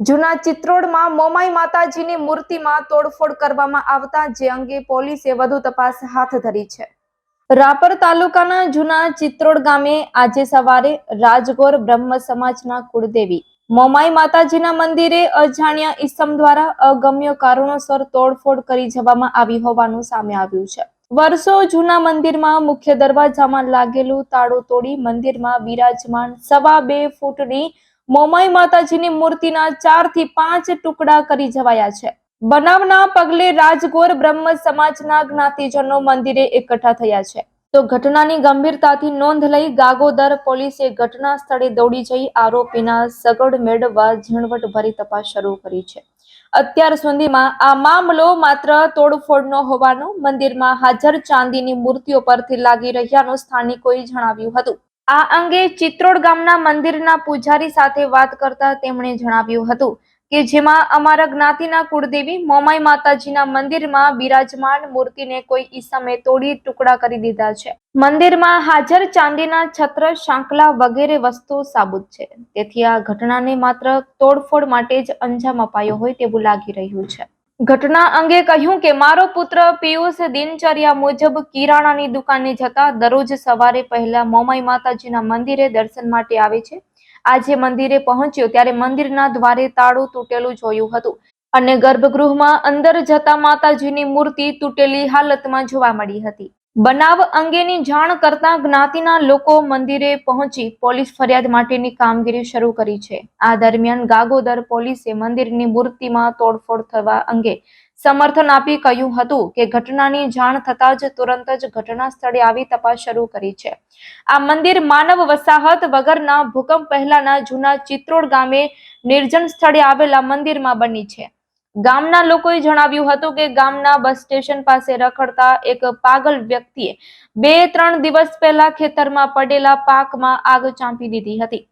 જૂના ચિત્રોડમાં મોમાઈ માતાજીની મૂર્તિમાં તોડફોડ કરવામાં આવતા, જે અંગે પોલીસે વધુ તપાસ હાથ ધરી છે. રાપર તાલુકાના જૂના ચિત્રોડ ગામે આજે સવારે રાજગોર બ્રહ્મ સમાજના કુળદેવી મોમાઈ માતાજીના મંદિરે અજાણ્યા ઈસમ દ્વારા અગમ્ય કારણોસર તોડફોડ કરી જવામાં આવી હોવાનું સામે આવ્યું છે. વર્ષો જૂના મંદિરમાં મુખ્ય દરવાજામાં લાગેલું તાળું તોડી મંદિરમાં બિરાજમાન સવા બે ફૂટની મોમાઈ માતાજીની મૂર્તિના ચારથી પાંચ ટુકડા કરી જવાયા છે. બનાવના પગલે રાજગોર બ્રહ્મ સમાજના જ્ઞાતિજનો મંદિરે એકઠા થયા છે. તો ઘટનાની ગંભીરતાથી નોંધ લઈ ગાગોદર પોલીસે ઘટના સ્થળે દોડી જઈ આરોપીના સગડ મેળવવા ઝીણવટભરી તપાસ શરૂ કરી છે. અત્યાર સુધીમાં આ મામલો માત્ર તોડફોડનો હોવાનો મંદિરમાં હાજર ચાંદીની મૂર્તિઓ પરથી લાગી રહ્યાનું સ્થાનિકોએ જણાવ્યું હતું. આ અંગે ચિત્રોડ ગામના મંદિરના પૂજારી સાથે વાત કરતા તેમણે જણાવ્યું હતું કે જેમાં અમારા જ્ઞાતિના કુળદેવી મોમાઈ માતાજીના મંદિરમાં બિરાજમાન મૂર્તિને કોઈ ઈસમે તોડી ટુકડા કરી દીધા છે. મંદિરમાં હાજર ચાંદીના છત્ર શાંકલા વગેરે વસ્તુઓ સાબુત છે. તેથી આ ઘટનાને માત્ર તોડફોડ માટે જ અંજામ અપાયો હોય તેવું લાગી રહ્યું છે. ઘટના અંગે કહ્યું કે મારો પુત્ર પિયુષ દિનચર્યા મુજબ કિરાણાની દુકાને જતા દરરોજ સવારે પહેલા મોમાઈ માતાજીના મંદિરે દર્શન માટે આવે છે. આજે મંદિરે પહોંચ્યો ત્યારે મંદિરના દ્વારે તાળું તૂટેલું જોયું હતું અને ગર્ભગૃહમાં અંદર જતા માતાજીની મૂર્તિ તૂટેલી હાલતમાં જોવા મળી હતી. બનાવ અંગેની જાણ કરતા જ્ઞાતિના લોકો મંદિરે પહોંચી પોલીસ ફરિયાદ માટેની કામગીરી શરૂ કરી છે. આ દરમિયાન ગાગોદર પોલીસે મંદિરની મૂર્તિમાં તોડફોડ થવા અંગે સમર્થન આપી કહ્યું હતું કે ઘટનાની જાણ થતાં જ તુરંત જ ઘટના સ્થળે આવી તપાસ શરૂ કરી છે. આ મંદિર માનવ વસાહત વગરના ભૂકંપ પહેલાના જૂના ચિત્રોડ ગામે નિર્જન સ્થળે આવેલા મંદિરમાં બની છે. ગામના લોકોએ જણાવ્યું હતું કે ગામના બસ સ્ટેશન પાસે રખડતા એક પાગલ વ્યક્તિએ બે ત્રણ દિવસ પહેલા ખેતરમાં પડેલા પાકમાં આગ ચાંપી દીધી હતી.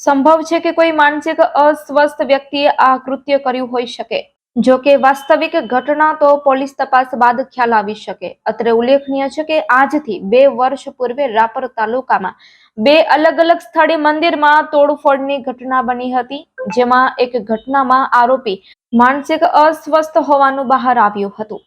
સંભવ છે કે કોઈ માનસિક અસ્વસ્થ વ્યક્તિએ આ કૃત્ય કર્યું હોઈ શકે. જો કે વાસ્તવિક ઘટના તો પોલીસ તપાસ બાદ ખ્યાલ આવી શકે. અત્રે ઉલ્લેખનીય છે કે આજથી બે વર્ષ પૂર્વે રાપર તાલુકામાં બે અલગ અલગ સ્થળે મંદિરમાં તોડફોડની ઘટના બની હતી, જેમાં એક ઘટનામાં આરોપી માનસિક અસ્વસ્થ હોવાનું બહાર આવ્યું હતું.